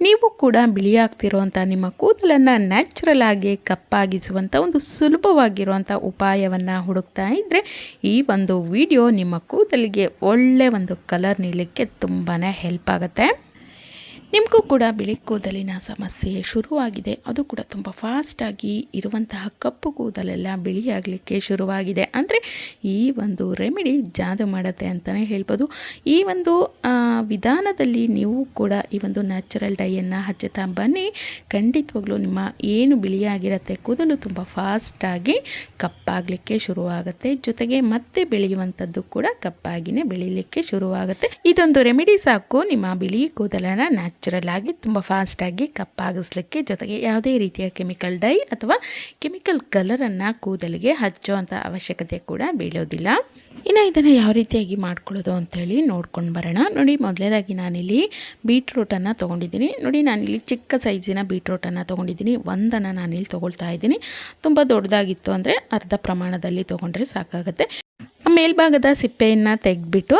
ನೀವು ಕೂಡ ಬಿಳಿಯಾಗ್ತಿರುವಂಥ ನಿಮ್ಮ ಕೂದಲನ್ನು ನ್ಯಾಚುರಲ್ ಆಗಿ ಕಪ್ಪಾಗಿಸುವಂಥ ಒಂದು ಸುಲಭವಾಗಿರುವಂಥ ಉಪಾಯವನ್ನು ಹುಡುಕ್ತಾ ಇದ್ದರೆ ಈ ಒಂದು ವಿಡಿಯೋ ನಿಮ್ಮ ಕೂದಲಿಗೆ ಒಳ್ಳೆ ಒಂದು ಕಲರ್ ನೀಡಲಿಕ್ಕೆ ತುಂಬಾ ಹೆಲ್ಪ್ ಆಗುತ್ತೆ. ನಿಮಗೂ ಕೂಡ ಬಿಳಿ ಕೂದಲಿನ ಸಮಸ್ಯೆ ಶುರುವಾಗಿದೆ. ಅದು ಕೂಡ ತುಂಬ ಫಾಸ್ಟಾಗಿ ಇರುವಂತಹ ಕಪ್ಪು ಕೂದಲೆಲ್ಲ ಬಿಳಿಯಾಗಲಿಕ್ಕೆ ಶುರುವಾಗಿದೆ. ಅಂದರೆ ಈ ಒಂದು ರೆಮಿಡಿ ಜಾದು ಮಾಡುತ್ತೆ ಅಂತಲೇ ಹೇಳ್ಬೋದು. ಈ ಒಂದು ವಿಧಾನದಲ್ಲಿ ನೀವು ಕೂಡ ಈ ಒಂದು ನ್ಯಾಚುರಲ್ ಡೈಯನ್ನು ಹಚ್ಚುತ್ತಾ ಬನ್ನಿ. ಖಂಡಿತವಾಗ್ಲೂ ನಿಮ್ಮ ಏನು ಬಿಳಿಯಾಗಿರುತ್ತೆ ಕೂದಲು ತುಂಬ ಫಾಸ್ಟಾಗಿ ಕಪ್ಪಾಗಲಿಕ್ಕೆ ಶುರುವಾಗುತ್ತೆ. ಜೊತೆಗೆ ಮತ್ತೆ ಬೆಳೆಯುವಂಥದ್ದು ಕೂಡ ಕಪ್ಪಾಗಿನೇ ಬೆಳೀಲಿಕ್ಕೆ ಶುರುವಾಗುತ್ತೆ. ಇದೊಂದು ರೆಮಿಡಿ ಸಾಕು. ನಿಮ್ಮ ಬಿಳಿ ಕೂದಲನ್ನು ನ್ಯಾಚುರಲ್ ತುಂಬ ಫಾಸ್ಟಾಗಿ ಕಪ್ಪಾಗಿಸ್ಲಿಕ್ಕೆ ಜೊತೆಗೆ ಯಾವುದೇ ರೀತಿಯ ಕೆಮಿಕಲ್ ಡೈ ಅಥವಾ ಕೆಮಿಕಲ್ ಕಲರನ್ನು ಕೂದಲಿಗೆ ಹಚ್ಚುವಂಥ ಅವಶ್ಯಕತೆ ಕೂಡ ಬೀಳೋದಿಲ್ಲ. ಇನ್ನು ಇದನ್ನು ಯಾವ ರೀತಿಯಾಗಿ ಮಾಡ್ಕೊಳ್ಳೋದು ಅಂತೇಳಿ ನೋಡ್ಕೊಂಡು ಬರೋಣ. ನೋಡಿ, ಮೊದಲೇದಾಗಿ ನಾನಿಲ್ಲಿ ಬೀಟ್ರೂಟನ್ನು ತೊಗೊಂಡಿದ್ದೀನಿ. ನೋಡಿ, ನಾನಿಲ್ಲಿ ಚಿಕ್ಕ ಸೈಜಿನ ಬೀಟ್ರೂಟನ್ನು ತೊಗೊಂಡಿದ್ದೀನಿ. ಒಂದನ್ನು ನಾನಿಲ್ಲಿ ತೊಗೊಳ್ತಾ ಇದ್ದೀನಿ. ತುಂಬ ದೊಡ್ಡದಾಗಿತ್ತು ಅಂದರೆ ಅರ್ಧ ಪ್ರಮಾಣದಲ್ಲಿ ತೊಗೊಂಡ್ರೆ ಸಾಕಾಗುತ್ತೆ. ಮೇಲ್ಭಾಗದ ಸಿಪ್ಪೆಯನ್ನು ತೆಗೆದ್ಬಿಟ್ಟು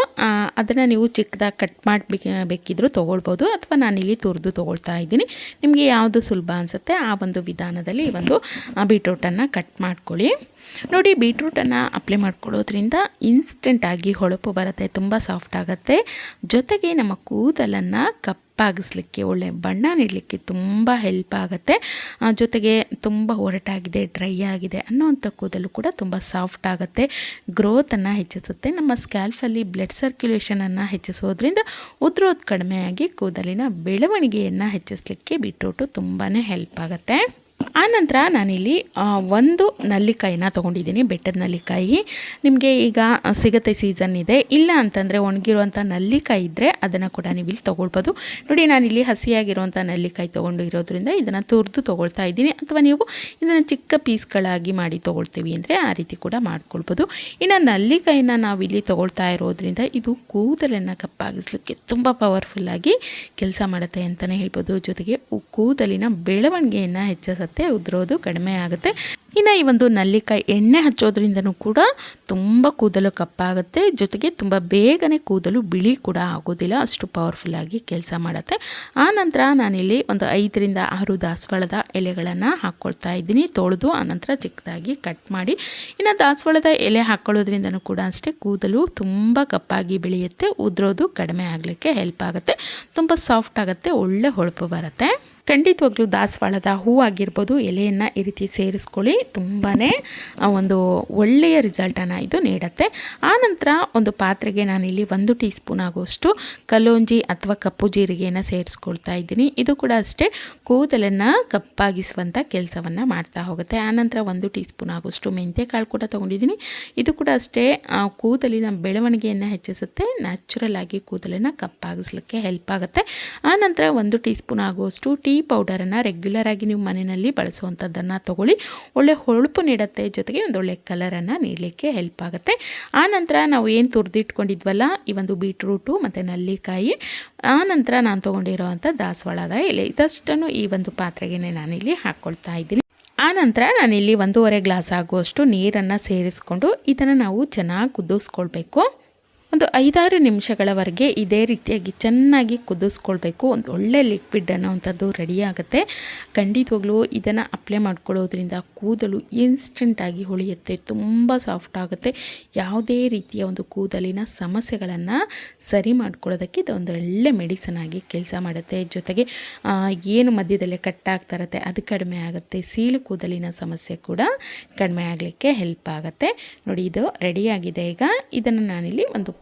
ಅದನ್ನು ನೀವು ಚಿಕ್ಕದಾಗಿ ಕಟ್ ಮಾಡಿ ಬೇಕಿದ್ರೂ ತೊಗೊಳ್ಬೋದು ಅಥವಾ ನಾನಿಲ್ಲಿ ತುರಿದು ತೊಗೊಳ್ತಾ ಇದ್ದೀನಿ. ನಿಮಗೆ ಯಾವುದು ಸುಲಭ ಅನಿಸುತ್ತೆ ಆ ಒಂದು ವಿಧಾನದಲ್ಲಿ ಈ ಒಂದು ಬೀಟ್ರೂಟನ್ನು ಕಟ್ ಮಾಡ್ಕೊಳ್ಳಿ. ನೋಡಿ, ಬೀಟ್ರೂಟನ್ನು ಅಪ್ಲೈ ಮಾಡ್ಕೊಳ್ಳೋದ್ರಿಂದ ಇನ್ಸ್ಟೆಂಟಾಗಿ ಹೊಳಪು ಬರುತ್ತೆ, ತುಂಬ ಸಾಫ್ಟ್ ಆಗುತ್ತೆ. ಜೊತೆಗೆ ನಮ್ಮ ಕೂದಲನ್ನು ಕಪ್ಪಾಗಿಸ್ಲಿಕ್ಕೆ, ಒಳ್ಳೆ ಬಣ್ಣ ನೀಡಲಿಕ್ಕೆ ತುಂಬ ಹೆಲ್ಪ್ ಆಗುತ್ತೆ. ಜೊತೆಗೆ ತುಂಬ ಒರಟಾಗಿದೆ ಡ್ರೈ ಆಗಿದೆ ಅನ್ನೋವಂಥ ಕೂದಲು ಕೂಡ ತುಂಬ ಸಾಫ್ಟ್ ಆಗುತ್ತೆ. ಗ್ರೋತನ್ನು ಹೆಚ್ಚಿಸುತ್ತೆ. ನಮ್ಮ ಸ್ಕ್ಯಾಲ್ಫಲ್ಲಿ ಬ್ಲಡ್ ಸರ್ಕ್ಯುಲೇಷನನ್ನು ಹೆಚ್ಚಿಸೋದ್ರಿಂದ ಉದ್ರೋದು ಕಡಿಮೆಯಾಗಿ ಕೂದಲಿನ ಬೆಳವಣಿಗೆಯನ್ನು ಹೆಚ್ಚಿಸಲಿಕ್ಕೆ ಬೀಟ್ರೂಟು ತುಂಬಾ ಹೆಲ್ಪ್ ಆಗುತ್ತೆ. ಆನಂತರ ನಾನಿಲ್ಲಿ ಒಂದು ನಲ್ಲಿಕಾಯಿನ ತೊಗೊಂಡಿದ್ದೀನಿ, ಬೆಟ್ಟದ ನಲ್ಲಿಕಾಯಿ. ನಿಮಗೆ ಈಗ ಸಿಗುತ್ತೆ ಸೀಸನ್ ಇದೆ. ಇಲ್ಲ ಅಂತಂದರೆ ಒಣಗಿರುವಂಥ ನಲ್ಲಿಕಾಯಿ ಇದ್ದರೆ ಅದನ್ನು ಕೂಡ ನೀವು ಇಲ್ಲಿ ತೊಗೊಳ್ಬೋದು. ನೋಡಿ, ನಾನಿಲ್ಲಿ ಹಸಿಯಾಗಿರುವಂಥ ನಲ್ಲಿಕಾಯಿ ತೊಗೊಂಡು ಇರೋದ್ರಿಂದ ಇದನ್ನು ತುರಿದು ತೊಗೊಳ್ತಾ ಇದ್ದೀನಿ. ಅಥವಾ ನೀವು ಇದನ್ನು ಚಿಕ್ಕ ಪೀಸ್ಗಳಾಗಿ ಮಾಡಿ ತೊಗೊಳ್ತೀವಿ ಅಂದರೆ ಆ ರೀತಿ ಕೂಡ ಮಾಡ್ಕೊಳ್ಬೋದು. ಇನ್ನು ನಲ್ಲಿಕಾಯಿನ ನಾವಿಲ್ಲಿ ತೊಗೊಳ್ತಾ ಇರೋದ್ರಿಂದ ಇದು ಕೂದಲನ್ನು ಕಪ್ಪಾಗಿಸ್ಲಿಕ್ಕೆ ತುಂಬ ಪವರ್ಫುಲ್ಲಾಗಿ ಕೆಲಸ ಮಾಡುತ್ತೆ ಅಂತಲೇ ಹೇಳ್ಬೋದು. ಜೊತೆಗೆ ಕೂದಲಿನ ಬೆಳವಣಿಗೆಯನ್ನು ಹೆಚ್ಚಿಸುತ್ತೆ. ಉದುರೋದು ಕಡಿಮೆ ಆಗುತ್ತೆ. ಇನ್ನು ಈ ಒಂದು ನಲ್ಲಿಕಾಯಿ ಎಣ್ಣೆ ಹಚ್ಚೋದ್ರಿಂದನೂ ಕೂಡ ತುಂಬ ಕೂದಲು ಕಪ್ಪಾಗುತ್ತೆ. ಜೊತೆಗೆ ತುಂಬ ಬೇಗನೆ ಕೂದಲು ಬಿಳಿ ಕೂಡ ಆಗೋದಿಲ್ಲ. ಅಷ್ಟು ಪವರ್ಫುಲ್ಲಾಗಿ ಕೆಲಸ ಮಾಡುತ್ತೆ. ಆ ನಂತರ ನಾನಿಲ್ಲಿ ಒಂದು ಐದರಿಂದ ಆರು ದಾಸವಾಳದ ಎಲೆಗಳನ್ನು ಹಾಕ್ಕೊಳ್ತಾ ಇದ್ದೀನಿ. ತೊಳೆದು ಆನಂತರ ಚಿಕ್ಕದಾಗಿ ಕಟ್ ಮಾಡಿ. ಇನ್ನು ದಾಸವಾಳದ ಎಲೆ ಹಾಕ್ಕೊಳ್ಳೋದ್ರಿಂದನೂ ಕೂಡ ಅಷ್ಟೇ ಕೂದಲು ತುಂಬ ಕಪ್ಪಾಗಿ ಬೆಳೆಯುತ್ತೆ. ಉದುರೋದು ಕಡಿಮೆ ಆಗಲಿಕ್ಕೆ ಹೆಲ್ಪ್ ಆಗುತ್ತೆ. ತುಂಬ ಸಾಫ್ಟ್ ಆಗುತ್ತೆ. ಒಳ್ಳೆ ಹೊಳಪು ಬರುತ್ತೆ. ಖಂಡಿತವಾಗ್ಲೂ ದಾಸವಾಳದ ಹೂವಾಗಿರ್ಬೋದು, ಎಲೆಯನ್ನು ಈ ರೀತಿ ಸೇರಿಸ್ಕೊಳ್ಳಿ. ತುಂಬಾ ಒಂದು ಒಳ್ಳೆಯ ರಿಸಲ್ಟನ್ನು ಇದು ನೀಡುತ್ತೆ. ಆನಂತರ ಒಂದು ಪಾತ್ರೆಗೆ ನಾನಿಲ್ಲಿ ಒಂದು ಟೀ ಸ್ಪೂನ್ ಆಗುವಷ್ಟು ಕಲೋಂಜಿ ಅಥವಾ ಕಪ್ಪು ಜೀರಿಗೆಯನ್ನು ಸೇರಿಸ್ಕೊಳ್ತಾ ಇದ್ದೀನಿ. ಇದು ಕೂಡ ಅಷ್ಟೇ, ಕೂದಲನ್ನು ಕಪ್ಪಾಗಿಸುವಂಥ ಕೆಲಸವನ್ನು ಮಾಡ್ತಾ ಹೋಗುತ್ತೆ. ಆನಂತರ ಒಂದು ಟೀ ಸ್ಪೂನ್ ಆಗುವಷ್ಟು ಮೆಂತ್ಯ ಕಾಳು ಕೂಡ ತೊಗೊಂಡಿದ್ದೀನಿ. ಇದು ಕೂಡ ಅಷ್ಟೇ ಕೂದಲಿನ ಬೆಳವಣಿಗೆಯನ್ನು ಹೆಚ್ಚಿಸುತ್ತೆ. ನ್ಯಾಚುರಲ್ ಆಗಿ ಕೂದಲನ್ನು ಕಪ್ಪಾಗಿಸ್ಲಿಕ್ಕೆ ಹೆಲ್ಪ್ ಆಗುತ್ತೆ. ಆನಂತರ ಒಂದು ಟೀ ಸ್ಪೂನ್ ಆಗುವಷ್ಟು ಟೀ ಪೌಡರನ್ನು ರೆಗ್ಯುಲರ್ ಆಗಿ ನೀವು ಮನೆಯಲ್ಲಿ ಬಳಸುವಂಥದ್ದನ್ನು ತಗೊಳ್ಳಿ. ಒಳ್ಳೆ ಹೊಳಪು ನೀಡುತ್ತೆ ಜೊತೆಗೆ ಒಂದು ಒಳ್ಳೆ ಕಲರನ್ನು ನೀಡಲಿಕ್ಕೆ ಹೆಲ್ಪ್ ಆಗುತ್ತೆ. ಆನಂತರ ನಾವು ಏನು ತುರಿದಿಟ್ಕೊಂಡಿದ್ವಲ್ಲ, ಈ ಒಂದು ಬೀಟ್ರೂಟು ಮತ್ತು ನಲ್ಲಿಕಾಯಿ ಆನಂತರ ನಾನು ತೊಗೊಂಡಿರೋವಂಥ ದಾಸವಾಳದ ಎಲೆ. ಇದಷ್ಟನ್ನು ಈ ಒಂದು ಪಾತ್ರೆಗೆ ನಾನಿಲ್ಲಿ ಹಾಕ್ಕೊಳ್ತಾ ಇದ್ದೀನಿ. ಆನಂತರ ನಾನಿಲ್ಲಿ ಒಂದೂವರೆ ಗ್ಲಾಸ್ ಆಗುವಷ್ಟು ನೀರನ್ನು ಸೇರಿಸ್ಕೊಂಡು ಇದನ್ನು ನಾವು ಚೆನ್ನಾಗಿ ಕುದಿಸ್ಕೊಳ್ಬೇಕು. ಒಂದು ಐದಾರು ನಿಮಿಷಗಳವರೆಗೆ ಇದೇ ರೀತಿಯಾಗಿ ಚೆನ್ನಾಗಿ ಕುದಿಸ್ಕೊಳ್ಬೇಕು. ಒಂದು ಒಳ್ಳೆ ಲಿಕ್ವಿಡ್ ಅನ್ನೋವಂಥದ್ದು ರೆಡಿ ಆಗುತ್ತೆ. ಖಂಡಿತವಾಗ್ಲೂ ಇದನ್ನು ಅಪ್ಲೈ ಮಾಡ್ಕೊಳ್ಳೋದ್ರಿಂದ ಕೂದಲು ಇನ್ಸ್ಟೆಂಟಾಗಿ ಹೊಳೆಯುತ್ತೆ. ತುಂಬ ಸಾಫ್ಟ್ ಆಗುತ್ತೆ. ಯಾವುದೇ ರೀತಿಯ ಒಂದು ಕೂದಲಿನ ಸಮಸ್ಯೆಗಳನ್ನು ಸರಿ ಮಾಡ್ಕೊಳ್ಳೋದಕ್ಕೆ ಇದು ಒಂದು ಒಳ್ಳೆ ಮೆಡಿಸನ್ ಆಗಿ ಕೆಲಸ ಮಾಡುತ್ತೆ. ಜೊತೆಗೆ ಏನು ಮಧ್ಯದಲ್ಲೇ ಕಟ್ಟಾಗ್ತಾ ಇರುತ್ತೆ, ಅದು ಕಡಿಮೆ ಆಗುತ್ತೆ. ಸೀಳು ಕೂದಲಿನ ಸಮಸ್ಯೆ ಕೂಡ ಕಡಿಮೆ ಆಗಲಿಕ್ಕೆ ಹೆಲ್ಪ್ ಆಗುತ್ತೆ. ನೋಡಿ, ಇದು ರೆಡಿಯಾಗಿದೆ ಈಗ ಇದನ್ನು ನಾನಿಲ್ಲಿ ಒಂದು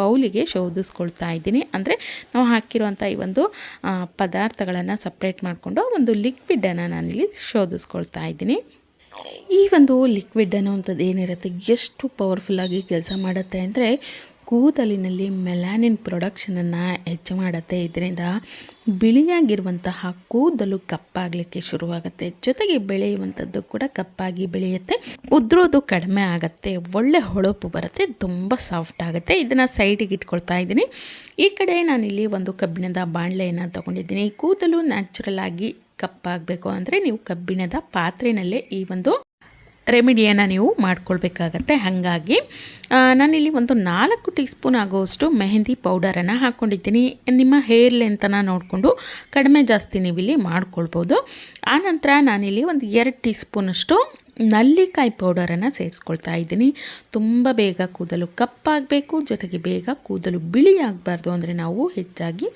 ಬೌಲಿಗೆ ಶೋಧಿಸ್ಕೊಳ್ತಾ ಇದ್ದೀನಿ. ಅಂದರೆ ನಾವು ಹಾಕಿರುವಂಥ ಈ ಒಂದು ಪದಾರ್ಥಗಳನ್ನು ಸಪ್ರೇಟ್ ಮಾಡಿಕೊಂಡು ಒಂದು ಲಿಕ್ವಿಡನ್ನು ನಾನಿಲ್ಲಿ ಶೋಧಿಸ್ಕೊಳ್ತಾ ಇದ್ದೀನಿ. ಈ ಒಂದು ಲಿಕ್ವಿಡ್ ಅನ್ನುವಂಥದ್ದು ಏನಿರುತ್ತೆ? ಎಷ್ಟು ಪವರ್ಫುಲ್ಲಾಗಿ ಕೆಲಸ ಮಾಡುತ್ತೆ ಅಂದರೆ ಕೂದಲಿನಲ್ಲಿ ಮೆಲಾನಿನ್ ಪ್ರೊಡಕ್ಷನನ್ನು ಹೆಚ್ಚು ಮಾಡುತ್ತೆ. ಇದರಿಂದ ಬಿಳಿಯಾಗಿರುವಂತಹ ಕೂದಲು ಕಪ್ಪಾಗಲಿಕ್ಕೆ ಶುರುವಾಗುತ್ತೆ. ಜೊತೆಗೆ ಬೆಳೆಯುವಂಥದ್ದು ಕೂಡ ಕಪ್ಪಾಗಿ ಬೆಳೆಯುತ್ತೆ. ಉದ್ರೋದು ಕಡಿಮೆ ಆಗುತ್ತೆ. ಒಳ್ಳೆ ಹೊಳಪು ಬರುತ್ತೆ. ತುಂಬ ಸಾಫ್ಟ್ ಆಗುತ್ತೆ. ಇದನ್ನು ಸೈಡಿಗೆ ಇಟ್ಕೊಳ್ತಾ ಇದ್ದೀನಿ. ಈ ಕಡೆ ನಾನಿಲ್ಲಿ ಒಂದು ಕಬ್ಬಿಣದ ಬಾಣಲೆಯನ್ನು ತಗೊಂಡಿದ್ದೀನಿ. ಕೂದಲು ನ್ಯಾಚುರಲ್ ಆಗಿ ಕಪ್ಪಾಗಬೇಕು ಅಂದರೆ ನೀವು ಕಬ್ಬಿಣದ ಪಾತ್ರೆಯಲ್ಲೇ ಈ ಒಂದು ರೆಮಿಡಿಯನ್ನು ನೀವು ಮಾಡ್ಕೊಳ್ಬೇಕಾಗತ್ತೆ. ಹಾಗಾಗಿ ನಾನಿಲ್ಲಿ ಒಂದು ನಾಲ್ಕು ಟೀ ಸ್ಪೂನ್ ಆಗುವಷ್ಟು ಮೆಹಂದಿ ಪೌಡರನ್ನು ಹಾಕ್ಕೊಂಡಿದ್ದೀನಿ ನಿಮ್ಮ ಹೇರ್ ಲೆಂತನ್ನು ನೋಡಿಕೊಂಡು ಕಡಿಮೆ ಜಾಸ್ತಿ ನೀವಿಲ್ಲಿ ಮಾಡ್ಕೊಳ್ಬೋದು. ಆನಂತರ ನಾನಿಲ್ಲಿ ಒಂದು ಎರಡು ಟೀ ಸ್ಪೂನಷ್ಟು ನಲ್ಲಿಕಾಯಿ ಪೌಡರನ್ನು ಸೇರಿಸ್ಕೊಳ್ತಾ ಇದ್ದೀನಿ. ತುಂಬ ಬೇಗ ಕೂದಲು ಕಪ್ಪಾಗಬೇಕು, ಜೊತೆಗೆ ಬೇಗ ಕೂದಲು ಬಿಳಿ ಆಗಬಾರ್ದು ಅಂದರೆ ನಾವು ಹೆಚ್ಚಾಗಿ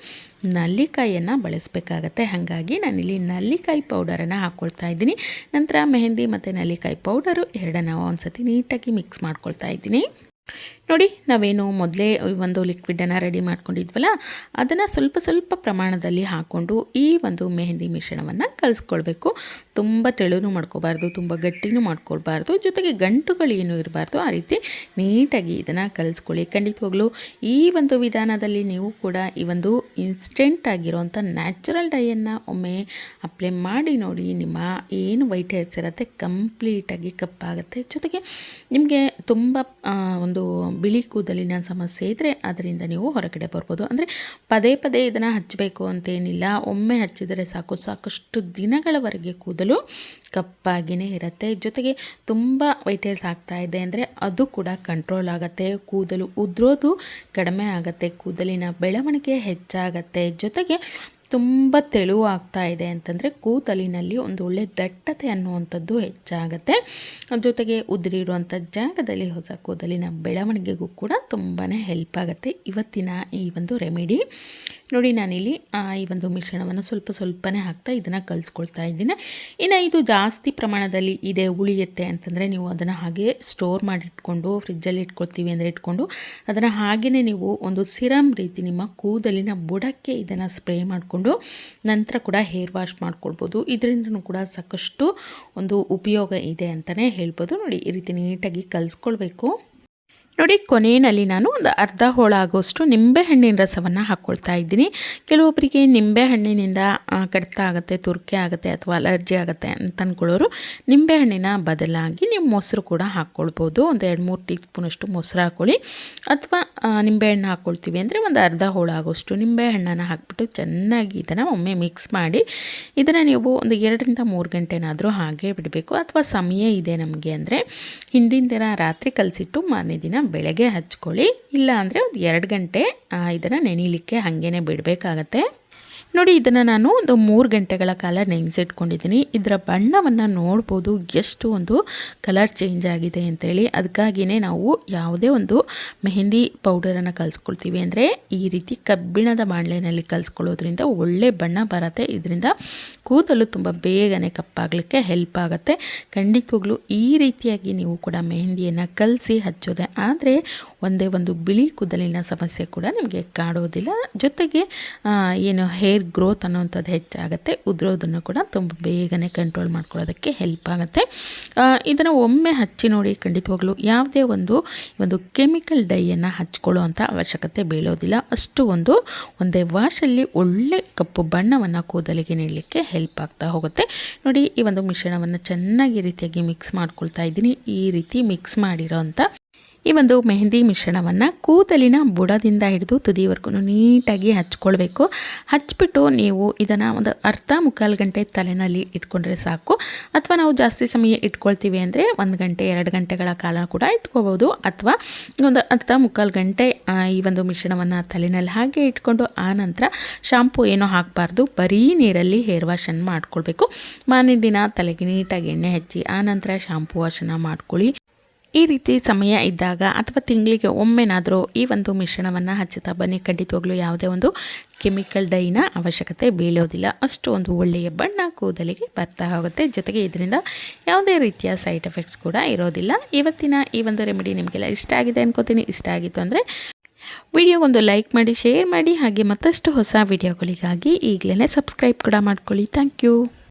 ನಲ್ಲಿಕಾಯಿಯನ್ನು ಬಳಸಬೇಕಾಗತ್ತೆ. ಹಾಗಾಗಿ ನಾನಿಲ್ಲಿ ನಲ್ಲಿಕಾಯಿ ಪೌಡರನ್ನು ಹಾಕ್ಕೊಳ್ತಾ ಇದ್ದೀನಿ. ನಂತರ ಮೆಹಂದಿ ಮತ್ತು ನಲ್ಲಿಕಾಯಿ ಪೌಡರು ಎರಡನ್ನ ಒಂದ್ಸತಿ ನೀಟಾಗಿ ಮಿಕ್ಸ್ ಮಾಡ್ಕೊಳ್ತಾ ಇದ್ದೀನಿ. ನೋಡಿ, ನಾವೇನು ಮೊದಲೇ ಒಂದು ಲಿಕ್ವಿಡನ್ನು ರೆಡಿ ಮಾಡ್ಕೊಂಡಿದ್ವಲ್ಲ, ಅದನ್ನು ಸ್ವಲ್ಪ ಸ್ವಲ್ಪ ಪ್ರಮಾಣದಲ್ಲಿ ಹಾಕ್ಕೊಂಡು ಈ ಒಂದು ಮೆಹಂದಿ ಮಿಶ್ರಣವನ್ನು ಕಲಿಸ್ಕೊಳ್ಬೇಕು. ತುಂಬ ತೆಳುನು ಮಾಡ್ಕೋಬಾರ್ದು, ತುಂಬ ಗಟ್ಟಿನೂ ಮಾಡ್ಕೊಳ್ಬಾರ್ದು, ಜೊತೆಗೆ ಗಂಟುಗಳು ಏನು ಇರಬಾರ್ದು, ಆ ರೀತಿ ನೀಟಾಗಿ ಇದನ್ನು ಕಲಿಸ್ಕೊಳ್ಳಿ. ಖಂಡಿತವಾಗ್ಲೂ ಈ ಒಂದು ವಿಧಾನದಲ್ಲಿ ನೀವು ಕೂಡ ಈ ಒಂದು ಇನ್ಸ್ಟೆಂಟ್ ಆಗಿರೋಂಥ ನ್ಯಾಚುರಲ್ ಡೈಯನ್ನು ಒಮ್ಮೆ ಅಪ್ಲೈ ಮಾಡಿ ನೋಡಿ, ನಿಮ್ಮ ಏನು ವೈಟ್ ಹೇರ್ಸ್ ಇರುತ್ತೆ ಕಂಪ್ಲೀಟಾಗಿ ಕಪ್ಪಾಗುತ್ತೆ. ಜೊತೆಗೆ ನಿಮಗೆ ತುಂಬ ಒಂದು ಬಿಳಿ ಕೂದಲಿನ ಸಮಸ್ಯೆ ಇದ್ದರೆ ಅದರಿಂದ ನೀವು ಹೊರಗಡೆ ಬರ್ಬೋದು. ಅಂದರೆ ಪದೇ ಪದೇ ಇದನ್ನು ಹಚ್ಚಬೇಕು ಅಂತೇನಿಲ್ಲ. ಒಮ್ಮೆ ಹಚ್ಚಿದರೆ ಸಾಕು. ಸಾಕಷ್ಟು ದಿನಗಳವರೆಗೆ ಕೂದಲು ಕಪ್ಪಾಗಿಯೇ ಇರುತ್ತೆ. ಜೊತೆಗೆ ತುಂಬ ವೈಟ್ ಹೇರ್ಸ್ ಆಗ್ತಾ ಇದೆ ಅಂದರೆ ಅದು ಕೂಡ ಕಂಟ್ರೋಲ್ ಆಗುತ್ತೆ. ಕೂದಲು ಉದ್ರೋದು ಕಡಿಮೆ ಆಗುತ್ತೆ. ಕೂದಲಿನ ಬೆಳವಣಿಗೆ ಹೆಚ್ಚಾಗತ್ತೆ. ಜೊತೆಗೆ ತುಂಬ ತೆಳುವಾಗ್ತಾ ಇದೆ ಅಂತಂದರೆ ಕೂದಲಿನಲ್ಲಿ ಒಂದು ಒಳ್ಳೆ ದಟ್ಟತೆ ಅನ್ನುವಂಥದ್ದು ಹೆಚ್ಚಾಗುತ್ತೆ. ಜೊತೆಗೆ ಉದುರಿರುವಂಥ ಜಾಗದಲ್ಲಿ ಹೊಸ ಕೂದಲಿನ ಬೆಳವಣಿಗೆಗೂ ಕೂಡ ತುಂಬಾ ಹೆಲ್ಪ್ ಆಗುತ್ತೆ. ಇವತ್ತಿನ ಈ ಒಂದು ರೆಮಿಡಿ ನೋಡಿ ನಾನಿಲ್ಲಿ ಈ ಒಂದು ಮಿಶ್ರಣವನ್ನು ಸ್ವಲ್ಪ ಸ್ವಲ್ಪನೇ ಹಾಕ್ತಾ ಇದನ್ನು ಕಲಿಸ್ಕೊಳ್ತಾ ಇದ್ದೀನಿ. ಇನ್ನು ಇದು ಜಾಸ್ತಿ ಪ್ರಮಾಣದಲ್ಲಿ ಇದೆ ಉಳಿಯುತ್ತೆ ಅಂತಂದರೆ ನೀವು ಅದನ್ನು ಹಾಗೆ ಸ್ಟೋರ್ ಮಾಡಿಟ್ಕೊಂಡು ಫ್ರಿಜ್ಜಲ್ಲಿ ಇಟ್ಕೊಳ್ತೀವಿ ಅಂದರೆ ಇಟ್ಕೊಂಡು ಅದನ್ನು ಹಾಗೆಯೇ ನೀವು ಒಂದು ಸಿರಮ್ ರೀತಿ ನಿಮ್ಮ ಕೂದಲಿನ ಬುಡಕ್ಕೆ ಇದನ್ನು ಸ್ಪ್ರೇ ಮಾಡಿಕೊಂಡು ನಂತರ ಕೂಡ ಹೇರ್ ವಾಶ್ ಮಾಡ್ಕೊಳ್ಬೋದು. ಇದರಿಂದನೂ ಕೂಡ ಸಾಕಷ್ಟು ಒಂದು ಉಪಯೋಗ ಇದೆ ಅಂತಲೇ ಹೇಳ್ಬೋದು. ನೋಡಿ, ಈ ರೀತಿ ನೀಟಾಗಿ ಕಲಿಸ್ಕೊಳ್ಬೇಕು. ನೋಡಿ, ಕೊನೆಯಲ್ಲಿ ನಾನು ಒಂದು ಅರ್ಧ ಹೋಳಾಗುವಷ್ಟು ನಿಂಬೆಹಣ್ಣಿನ ರಸವನ್ನು ಹಾಕ್ಕೊಳ್ತಾ ಇದ್ದೀನಿ. ಕೆಲವೊಬ್ಬರಿಗೆ ನಿಂಬೆಹಣ್ಣಿನಿಂದ ಹಣ್ಣಿನಿಂದ ಕಡಿತ ಆಗುತ್ತೆ, ತುರ್ಕೆ ಆಗುತ್ತೆ ಅಥವಾ ಅಲರ್ಜಿ ಆಗುತ್ತೆ ಅಂತ ಅಂದ್ಕೊಳ್ಳೋರು ನಿಂಬೆಹಣ್ಣಿನ ಬದಲಾಗಿ ನೀವು ಮೊಸರು ಕೂಡ ಹಾಕ್ಕೊಳ್ಬೋದು ಒಂದು ಎರಡು ಮೂರು ಟೀ ಸ್ಪೂನಷ್ಟು ಮೊಸರು ಹಾಕ್ಕೊಳ್ಳಿ ಅಥವಾ ನಿಂಬೆಹಣ್ಣು ಹಾಕ್ಕೊಳ್ತೀವಿ ಅಂದರೆ ಒಂದು ಅರ್ಧ ಹೋಳಾಗುವಷ್ಟು ನಿಂಬೆಹಣ್ಣನ್ನು ಹಾಕ್ಬಿಟ್ಟು ಚೆನ್ನಾಗಿ ಇದನ್ನು ಒಮ್ಮೆ ಮಿಕ್ಸ್ ಮಾಡಿ, ಇದನ್ನು ನೀವು ಒಂದು ಎರಡರಿಂದ ಮೂರು ಗಂಟೆನಾದರೂ ಹಾಗೆ ಬಿಡಬೇಕು. ಅಥವಾ ಸಮಯ ಇದೆ ನಮಗೆ ಅಂದರೆ ಹಿಂದಿನ ದಿನ ರಾತ್ರಿ ಕಲಸಿಟ್ಟು ಮಾರನೇ ದಿನ ಬೆಳಗ್ಗೆ ಹಚ್ಕೊಳ್ಳಿ. ಇಲ್ಲ ಅಂದರೆ ಒಂದು ಎರಡು ಗಂಟೆ ಇದನ್ನು ನೆನೀಲಿಕ್ಕೆ ಹಾಗೇ ಬಿಡಬೇಕಾಗತ್ತೆ. ನೋಡಿ, ಇದನ್ನು ನಾನು ಒಂದು ಮೂರು ಗಂಟೆಗಳ ಕಾಲ ನೆನೆಸಿಟ್ಕೊಂಡಿದ್ದೀನಿ. ಇದರ ಬಣ್ಣವನ್ನು ನೋಡ್ಬೋದು, ಎಷ್ಟು ಒಂದು ಕಲರ್ ಚೇಂಜ್ ಆಗಿದೆ ಅಂತೇಳಿ. ಅದಕ್ಕಾಗಿಯೇ ನಾವು ಯಾವುದೇ ಒಂದು ಮೆಹಂದಿ ಪೌಡರನ್ನು ಕಲಿಸ್ಕೊಳ್ತೀವಿ ಅಂದರೆ, ಈ ರೀತಿ ಕಬ್ಬಿಣದ ಬಾಣಲೆನಲ್ಲಿ ಕಲಿಸ್ಕೊಳ್ಳೋದ್ರಿಂದ ಒಳ್ಳೆ ಬಣ್ಣ ಬರುತ್ತೆ. ಇದರಿಂದ ಕೂದಲು ತುಂಬ ಬೇಗನೆ ಕಪ್ಪಾಗಲಿಕ್ಕೆ ಹೆಲ್ಪ್ ಆಗುತ್ತೆ. ಖಂಡಿತವಾಗ್ಲೂ ಈ ರೀತಿಯಾಗಿ ನೀವು ಕೂಡ ಮೆಹಂದಿಯನ್ನು ಕಲಸಿ ಹಚ್ಚೋದೆ ಆದರೆ, ಒಂದೇ ಒಂದು ಬಿಳಿ ಕೂದಲಿನ ಸಮಸ್ಯೆ ಕೂಡ ನಿಮಗೆ ಕಾಡೋದಿಲ್ಲ. ಜೊತೆಗೆ ಏನು ಹೇರ್ ಗ್ರೋತ್ ಅನ್ನೋವಂಥದ್ದು ಹೆಚ್ಚಾಗುತ್ತೆ. ಉದುರೋದನ್ನು ಕೂಡ ತುಂಬ ಬೇಗನೆ ಕಂಟ್ರೋಲ್ ಮಾಡ್ಕೊಳ್ಳೋದಕ್ಕೆ ಹೆಲ್ಪ್ ಆಗುತ್ತೆ. ಇದನ್ನು ಒಮ್ಮೆ ಹಚ್ಚಿ ನೋಡಿ ಖಂಡಿತವಾಗ್ಲೂ ಯಾವುದೇ ಒಂದು ಒಂದು ಕೆಮಿಕಲ್ ಡೈಯನ್ನು ಹಚ್ಕೊಳ್ಳೋ ಅಂಥ ಅವಶ್ಯಕತೆ ಬೀಳೋದಿಲ್ಲ. ಅಷ್ಟು ಒಂದು, ಒಂದೇ ವಾಶಲ್ಲಿ ಒಳ್ಳೆ ಕಪ್ಪು ಬಣ್ಣವನ್ನು ಕೂದಲಿಗೆ ನೀಡಲಿಕ್ಕೆ ಹೆಲ್ಪ್ ಆಗ್ತಾ ಹೋಗುತ್ತೆ. ನೋಡಿ ಈ ಒಂದು ಮಿಶ್ರಣವನ್ನು ಚೆನ್ನಾಗಿ ರೀತಿಯಾಗಿ ಮಿಕ್ಸ್ ಮಾಡ್ಕೊಳ್ತಾ ಇದ್ದೀನಿ. ಈ ರೀತಿ ಮಿಕ್ಸ್ ಮಾಡಿರೋ ಈ ಒಂದು ಮೆಹಂದಿ ಮಿಶ್ರಣವನ್ನು ಕೂದಲಿನ ಬುಡದಿಂದ ಹಿಡಿದು ತುದಿವರೆಗೂ ನೀಟಾಗಿ ಹಚ್ಕೊಳ್ಬೇಕು. ಹಚ್ಬಿಟ್ಟು ನೀವು ಇದನ್ನು ಒಂದು ಅರ್ಧ ಮುಕ್ಕಾಲು ಗಂಟೆ ತಲೆನಲ್ಲಿ ಇಟ್ಕೊಂಡ್ರೆ ಸಾಕು. ಅಥವಾ ನಾವು ಜಾಸ್ತಿ ಸಮಯ ಇಟ್ಕೊಳ್ತೀವಿ ಅಂದರೆ ಒಂದು ಗಂಟೆ, ಎರಡು ಗಂಟೆಗಳ ಕಾಲ ಕೂಡ ಇಟ್ಕೋಬೋದು. ಅಥವಾ ಒಂದು ಅರ್ಧ ಮುಕ್ಕಾಲು ಗಂಟೆ ಈ ಒಂದು ಮಿಶ್ರಣವನ್ನು ತಲೆನಲ್ಲಿ ಹಾಗೆ ಇಟ್ಕೊಂಡು ಆ ನಂತರ ಶಾಂಪು ಏನೋ ಹಾಕಬಾರ್ದು. ಬರೀ ನೀರಲ್ಲಿ ಹೇರ್ ವಾಶನ್ನು ಮಾಡ್ಕೊಳ್ಬೇಕು. ಮಾರನೇ ದಿನ ತಲೆಗೆ ನೀಟಾಗಿ ಎಣ್ಣೆ ಹಚ್ಚಿ ಆ ನಂತರ ಶಾಂಪು ವಾಶನ್ನು ಮಾಡ್ಕೊಳ್ಳಿ. ಈ ರೀತಿ ಸಮಯ ಇದ್ದಾಗ ಅಥವಾ ತಿಂಗಳಿಗೆ ಒಮ್ಮೆನಾದರೂ ಈ ಒಂದು ಮಿಶ್ರಣವನ್ನು ಹಚ್ಚುತ್ತಾ ಬನ್ನಿ. ಖಂಡಿತವಾಗ್ಲೂ ಯಾವುದೇ ಒಂದು ಕೆಮಿಕಲ್ ಡೈನ ಅವಶ್ಯಕತೆ ಬೀಳೋದಿಲ್ಲ. ಅಷ್ಟು ಒಂದು ಒಳ್ಳೆಯ ಬಣ್ಣ ಕೂದಲಿಗೆ ಬರ್ತಾ ಹೋಗುತ್ತೆ. ಜೊತೆಗೆ ಇದರಿಂದ ಯಾವುದೇ ರೀತಿಯ ಸೈಡ್ ಎಫೆಕ್ಟ್ಸ್ ಕೂಡ ಇರೋದಿಲ್ಲ. ಇವತ್ತಿನ ಈ ಒಂದು ರೆಮಿಡಿ ನಿಮಗೆಲ್ಲ ಇಷ್ಟ ಆಗಿದೆ ಅನ್ಕೋತೀನಿ. ಇಷ್ಟ ಆಗಿತ್ತು ಅಂದರೆ ವಿಡಿಯೋಗೊಂದು ಲೈಕ್ ಮಾಡಿ, ಶೇರ್ ಮಾಡಿ, ಹಾಗೆ ಮತ್ತಷ್ಟು ಹೊಸ ವಿಡಿಯೋಗಳಿಗಾಗಿ ಈಗಲೇ ಸಬ್ಸ್ಕ್ರೈಬ್ ಕೂಡ ಮಾಡ್ಕೊಳ್ಳಿ. Thank you.